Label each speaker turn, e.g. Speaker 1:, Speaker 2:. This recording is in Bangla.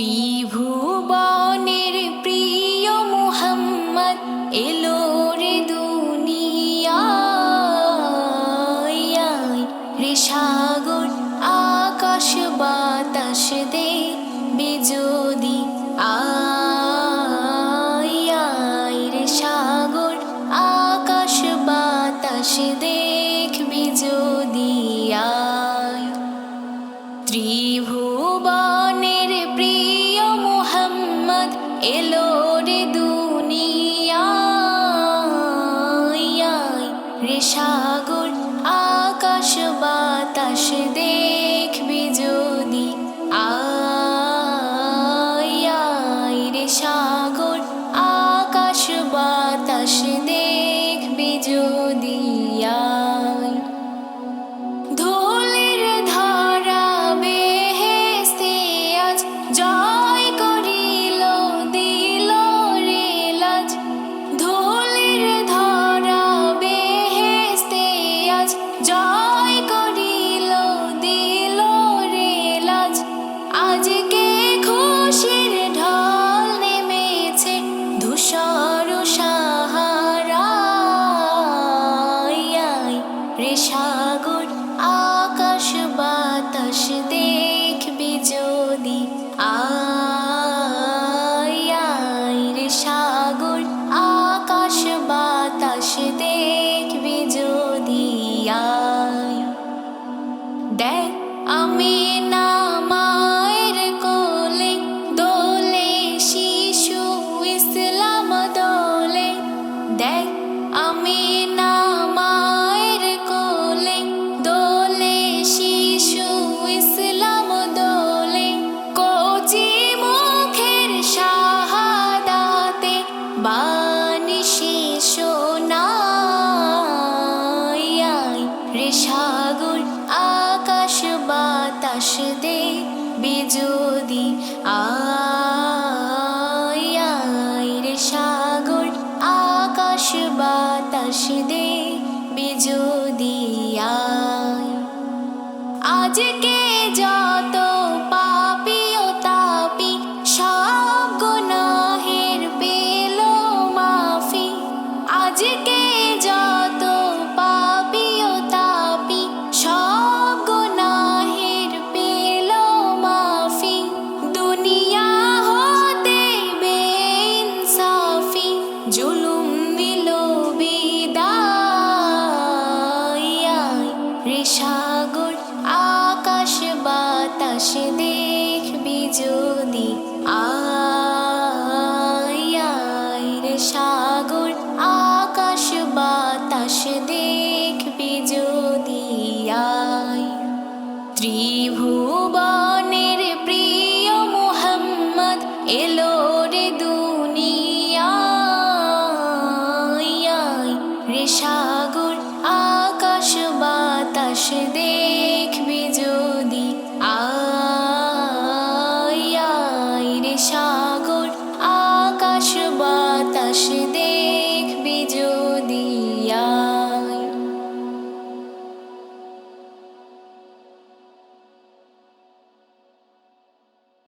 Speaker 1: ত্রিভুবনের প্রিয় মোহাম্মদ এলো রে দুনিয়ায়। রে সাগর, আকাশ, বাতাস দে, বিজোদি আয়। রে সাগর, আকাশ, বাতাস দেখবি যদি আয়। ত্রিভুবনের এলো রে দুনিয়ায় রে সাগর, আকাশ বাতাস দেখবি যদি। আয় রে সাগর, আকাশ বাতাস দেখবি রে সাগর, আকাশ বাতাস দেখবি যদি আয় রে সাগর, আকাশ বাতাস দেখবি যদি আয়। দেখ, আমি না দেখ, আমি না দে বিজুদি। আয়ের সাগর আকাশ বাতাস দে বিজুদি আজকে যত সাগর আকাশ বাতাস দেখবি যদি আয় সাগর আকাশ বাতাস দেখবি যদি আয় ত্রিভুজ 是你